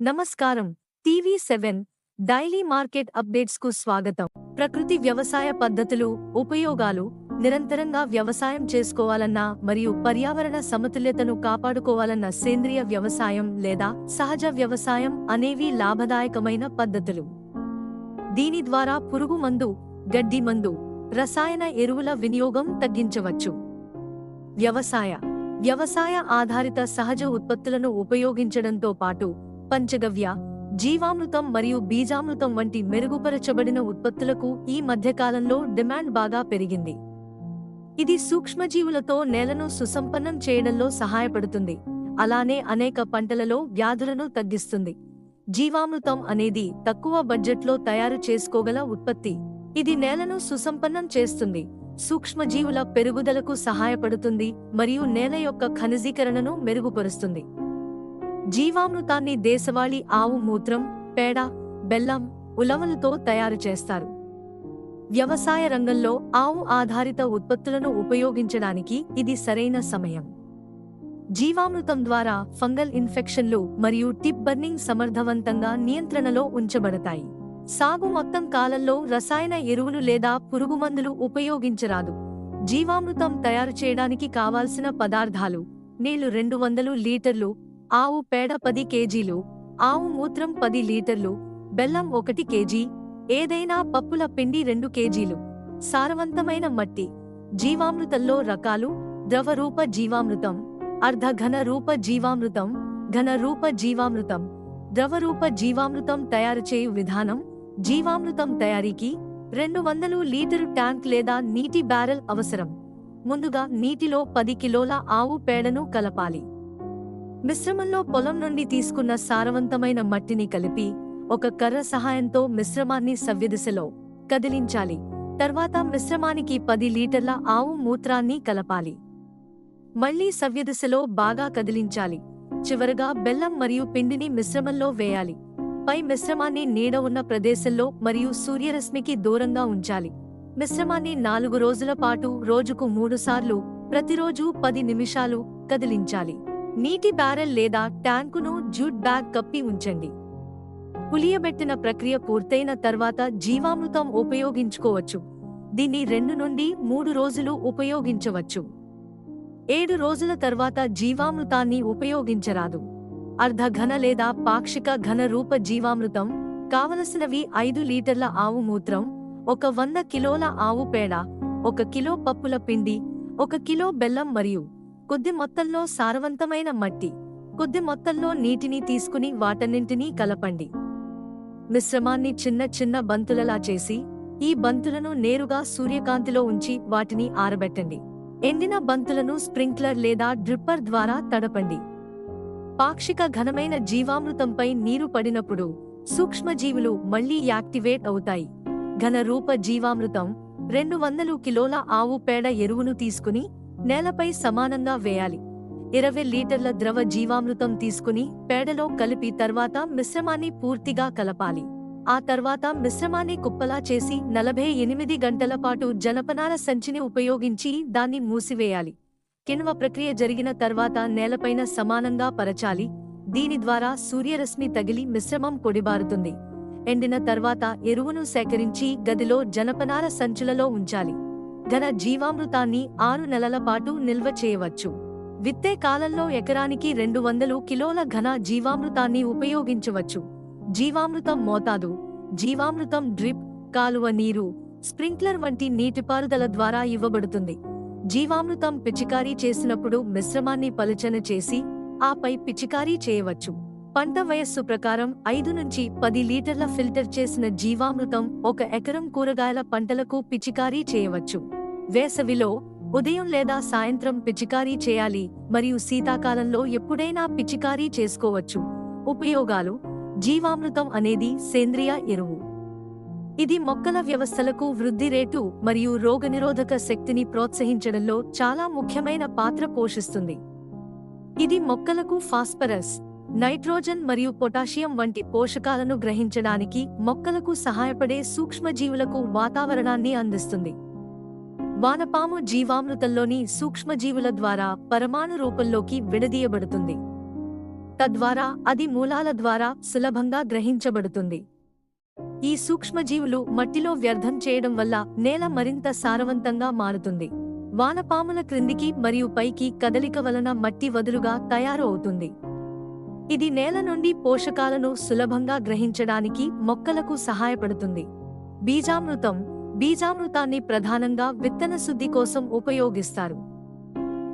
నమస్కారం. TV seven daily market అప్డేట్స్కు స్వాగతం. ప్రకృతి వ్యవసాయ పద్ధతులు ఉపయోగాలు నిరంతరంగా వ్యవసాయం చేసుకోవాలన్నా మరియు పర్యావరణ సమతుల్యతను కాపాడుకోవాలన్న సేంద్రియ వ్యవసాయం లేదా సహజ వ్యవసాయం అనేవి లాభదాయకమైన పద్ధతులు. దీని ద్వారా పురుగు మందు గడ్డి మందు రసాయన ఎరువుల వినియోగం తగ్గించవచ్చు. వ్యవసాయ వ్యవసాయ ఆధారిత సహజ ఉత్పత్తులను ఉపయోగించడంతో పాటు పంచగవ్య జీవామృతం మరియు బీజామృతం వంటి మెరుగుపరచబడిన ఉత్పత్తులకు ఈ మధ్యకాలంలో డిమాండ్ బాగా పెరిగింది. ఇది సూక్ష్మజీవులతో నేలను సుసంపన్నం చేయడంలో సహాయపడుతుంది. అలానే అనేక పంటలలో వ్యాధులను తగ్గిస్తుంది. జీవామృతం అనేది తక్కువ బడ్జెట్లో తయారు చేసుకోగల ఉత్పత్తి. ఇది నేలను సుసంపన్నం చేస్తుంది. సూక్ష్మజీవుల పెరుగుదలకు సహాయపడుతుంది మరియు నేల యొక్క ఖనిజీకరణను మెరుగుపరుస్తుంది. జీవామృతాన్ని దేశవాళీ ఆవు మూత్రం పేడ బెల్లం ఉలవలతో తయారు చేస్తారు. వ్యవసాయ రంగంలో ఆవు ఆధారిత ఉత్పత్తులను ఉపయోగించడానికి ఇది సరైన సమయం. జీవామృతం ద్వారా ఫంగల్ ఇన్ఫెక్షన్లు మరియు టిప్ బర్నింగ్ సమర్థవంతంగా నియంత్రణలో ఉంచబడతాయి. సాగు మొత్తం కాలంలో రసాయన ఎరువులు లేదా పురుగుమందులు ఉపయోగించరాదు. జీవామృతం తయారు చేయడానికి కావాల్సిన పదార్థాలు నీళ్ళు రెండు వందలు లీటర్లు ఆవు పేడ పది కేజీలు ఆవు మూత్రం పది లీటర్లు బెల్లం ఒకటి కేజీ ఏదైనా పప్పుల పిండి రెండు కేజీలు. సారవంతమైన మట్టి జీవామృతంలో రకాలు ద్రవరూప జీవామృతం అర్ధ ఘన రూప జీవామృతం ఘన రూప జీవామృతం. ద్రవరూప జీవామృతం తయారు చేయు విధానం జీవామృతం తయారీకి రెండు వందలు లీటరు ట్యాంక్ లేదా నీటి బ్యారెల్ అవసరం. ముందుగా నీటిలో పది కిలోల ఆవు పేడను కలపాలి. మిశ్రమంలో పొలం నుండి తీసుకున్న సారవంతమైన మట్టిని కలిపి ఒక కర్ర సహాయంతో మిశ్రమాన్ని సవ్యదిశలో కదిలించాలి. తర్వాత మిశ్రమానికి పది లీటర్ల ఆవు మూత్రాన్ని కలపాలి. మళ్ళీ సవ్యదిశలో బాగా కదిలించాలి. చివరగా బెల్లం మరియు పిండిని మిశ్రమంలో వేయాలి. పై మిశ్రమాన్ని నీడ ఉన్న ప్రదేశంలో మరియు సూర్యరశ్మికి దూరంగా ఉంచాలి. మిశ్రమాన్ని నాలుగు రోజుల పాటు రోజుకు మూడుసార్లు ప్రతిరోజు పది నిమిషాలు కదిలించాలి. నీటి బ్యారెల్ లేదా ట్యాంకును జూట్ బ్యాగ్ కప్పి ఉంచండి. పులియబెట్టిన ప్రక్రియ పూర్తయిన తర్వాత జీవామృతం ఉపయోగించుకోవచ్చు. దీన్ని రెండు నుండి మూడు రోజులు ఉపయోగించవచ్చు. ఏడు రోజుల తర్వాత జీవామృతాన్ని ఉపయోగించరాదు. అర్ధ ఘన లేదా పాక్షిక ఘన రూప జీవామృతం కావలసినవి ఐదు లీటర్ల ఆవు మూత్రం ఒక వంద కిలోల ఆవు పేడ ఒక కిలో పప్పుల పిండి ఒక కిలో బెల్లం మరియు కొద్ది మొత్తంలో సారవంతమైన మట్టి కొద్ది మొత్తంలో నీటిని తీసుకుని వాటన్నింటినీ కలపండి. మిశ్రమాన్ని చిన్న చిన్న బంతులలా చేసి ఈ బంతులను నేరుగా సూర్యకాంతిలో ఉంచి వాటిని ఆరబెట్టండి. ఎండిన బంతులను స్ప్రింక్లర్ లేదా డ్రిప్పర్ ద్వారా తడపండి. పాక్షిక ఘనమైన జీవామృతంపై నీరు పడినప్పుడు సూక్ష్మజీవులు మళ్ళీ యాక్టివేట్ అవుతాయి. ఘన రూప జీవామృతం రెండు వందలు కిలోల ఆవు పేడ ఎరువును తీసుకుని నేలపై సమానంగా వేయాలి. ఇరవై లీటర్ల ద్రవ జీవామృతం తీసుకుని పేడలో కలిపి తర్వాత మిశ్రమాన్ని పూర్తిగా కలపాలి. ఆ తర్వాత మిశ్రమాన్ని కుప్పలా చేసి నలభై ఎనిమిది గంటల పాటు జనపనార సంచిని ఉపయోగించి దాన్ని మూసివేయాలి. కిణ్వ ప్రక్రియ జరిగిన తర్వాత నేలపైన సమానంగా పరచాలి. దీని ద్వారా సూర్యరశ్మి తగిలి మిశ్రమం పొడిబారుతుంది. ఎండిన తర్వాత ఎరువును సేకరించి గదిలో జనపనార సంచులలో ఉంచాలి. ఘన జీవామృతాన్ని ఆరు నెలల పాటు నిల్వ చేయవచ్చు. విత్తే కాలంలో ఎకరానికి రెండు వందలు కిలోల ఘన జీవామృతాన్ని ఉపయోగించవచ్చు. జీవామృతం మోతాదు. జీవామృతం డ్రిప్ కాలువ నీరు స్ప్రింక్లర్ వంటి నీటిపారుదల ద్వారా ఇవ్వబడుతుంది. జీవామృతం పిచికారీ చేసినప్పుడు మిశ్రమాన్ని పలుచన చేసి ఆపై పిచికారీ చేయవచ్చు. పంట వయస్సు ప్రకారం ఐదు నుంచి పది లీటర్ల ఫిల్టర్ చేసిన జీవామృతం ఒక ఎకరం కూరగాయల పంటలకు పిచికారీ చేయవచ్చు. వేసవిలో ఉదయం లేదా సాయంత్రం పిచికారీ చేయాలి మరియు శీతాకాలంలో ఎప్పుడైనా పిచికారీ చేసుకోవచ్చు. ఉపయోగాలు జీవామృతం అనేది సేంద్రియ ఎరువు. ఇది మొక్కల వ్యవస్థలకు వృద్ధి రేటు మరియు రోగనిరోధక శక్తిని ప్రోత్సహించడంలో చాలా ముఖ్యమైన పాత్ర పోషిస్తుంది. ఇది మొక్కలకు ఫాస్ఫరస్ నైట్రోజన్ మరియు పొటాషియం వంటి పోషకాలను గ్రహించడానికి మొక్కలకు సహాయపడే సూక్ష్మజీవులకు వాతావరణాన్ని అందిస్తుంది. వానపాము జీవామృతంలోని సూక్ష్మజీవుల ద్వారా పరమాణు రూపంలోకి విడదీయబడుతుంది. తద్వారా అది మూలాల ద్వారా సులభంగా గ్రహించబడుతుంది. ఈ సూక్ష్మజీవులు మట్టిలో వ్యర్థం చేయడం వల్ల నేల మరింత సారవంతంగా మారుతుంది. వానపాముల క్రిందికి మరియు పైకి కదలిక వలన మట్టి వదులుగా తయారు అవుతుంది ఇది నేల నుండి పోషకాలను సులభంగా గ్రహించడానికి మొక్కలకు సహాయపడుతుంది. బీజామృతం బీజామృతాన్ని ప్రధానంగా విత్తన శుద్ధి కోసం ఉపయోగిస్తారు.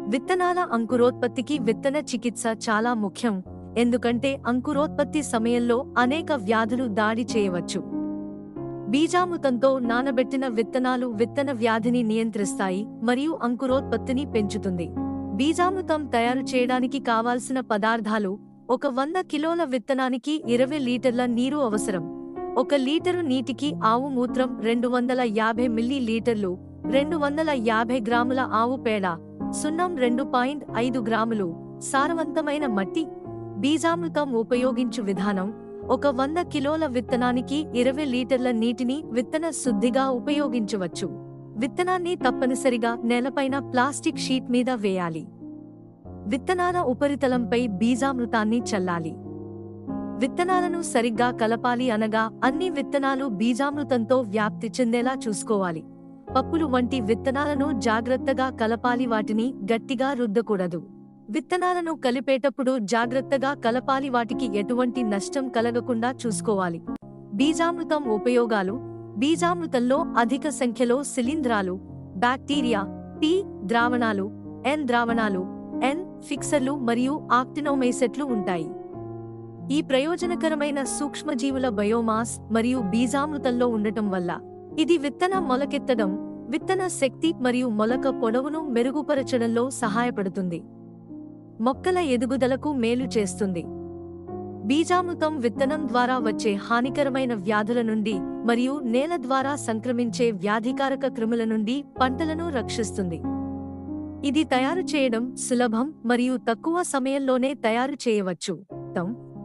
విత్తనాల అంకురోత్పత్తికి విత్తన చికిత్స చాలా ముఖ్యం ఎందుకంటే అంకురోత్పత్తి సమయంలో అనేక వ్యాధులు దాడి చేయవచ్చు. బీజామృతంతో నానబెట్టిన విత్తనాలు విత్తన వ్యాధిని నియంత్రిస్తాయి మరియు అంకురోత్పత్తిని పెంచుతుంది. బీజామృతం తయారు చేయడానికి కావాల్సిన పదార్థాలు ఒక వంద కిలోల విత్తనానికి ఇరవై లీటర్ల నీరు అవసరం. ఒక లీటరు నీటికి ఆవు మూత్రం రెండు వందల యాభై మిల్లీ లీటర్లు రెండు వందల యాభై గ్రాముల ఆవు పేడ సున్నం రెండు పాయింట్ ఐదు గ్రాములు. సారవంతమైన మట్టి బీజామృతం ఉపయోగించు విధానం ఒక వంద కిలోల విత్తనానికి ఇరవై లీటర్ల నీటిని విత్తన శుద్ధిగా ఉపయోగించవచ్చు. విత్తనాన్ని తప్పనిసరిగా నేలపైన ప్లాస్టిక్ షీట్ మీద వేయాలి. విత్తనాల ఉపరితలంపై బీజామృతాన్ని చల్లాలి. విత్తనాలను సరిగ్గా కలపాలి అనగా అన్ని విత్తనాలు బీజామృతంతో వ్యాప్తి చెందేలా చూసుకోవాలి. పప్పులు వంటి విత్తనాలను జాగ్రత్తగా కలపాలి వాటిని గట్టిగా రుద్దకూడదు. విత్తనాలను కలిపేటప్పుడు జాగ్రత్తగా కలపాలి వాటికి ఎటువంటి నష్టం కలగకుండా చూసుకోవాలి. బీజామృతం ఉపయోగాలు. బీజామృతంలో అధిక సంఖ్యలో శిలీంధ్రాలు బ్యాక్టీరియా పి ద్రావణాలు ఎన్ ద్రావణాలు ఎన్ ఫిక్సర్లు మరియు ఆక్టినోమైసెట్లు ఉంటాయి. ఈ ప్రయోజనకరమైన సూక్ష్మజీవుల బయోమాస్ మరియు బీజామృతంలో ఉండటం వల్ల ఇది విత్తన మొలకెత్తడం విత్తన శక్తి మరియు మొలక పొడవును మెరుగుపరచడంలో సహాయపడుతుంది. మొక్కల ఎదుగుదలకు మేలు చేస్తుంది. బీజామృతం విత్తనం ద్వారా వచ్చే హానికరమైన వ్యాధుల నుండి మరియు నేల ద్వారా సంక్రమించే వ్యాధికారక క్రిముల నుండి పంటలను రక్షిస్తుంది. ఇది తయారు చేయడం సులభం మరియు తక్కువ సమయంలోనే తయారు చేయవచ్చు. తమ్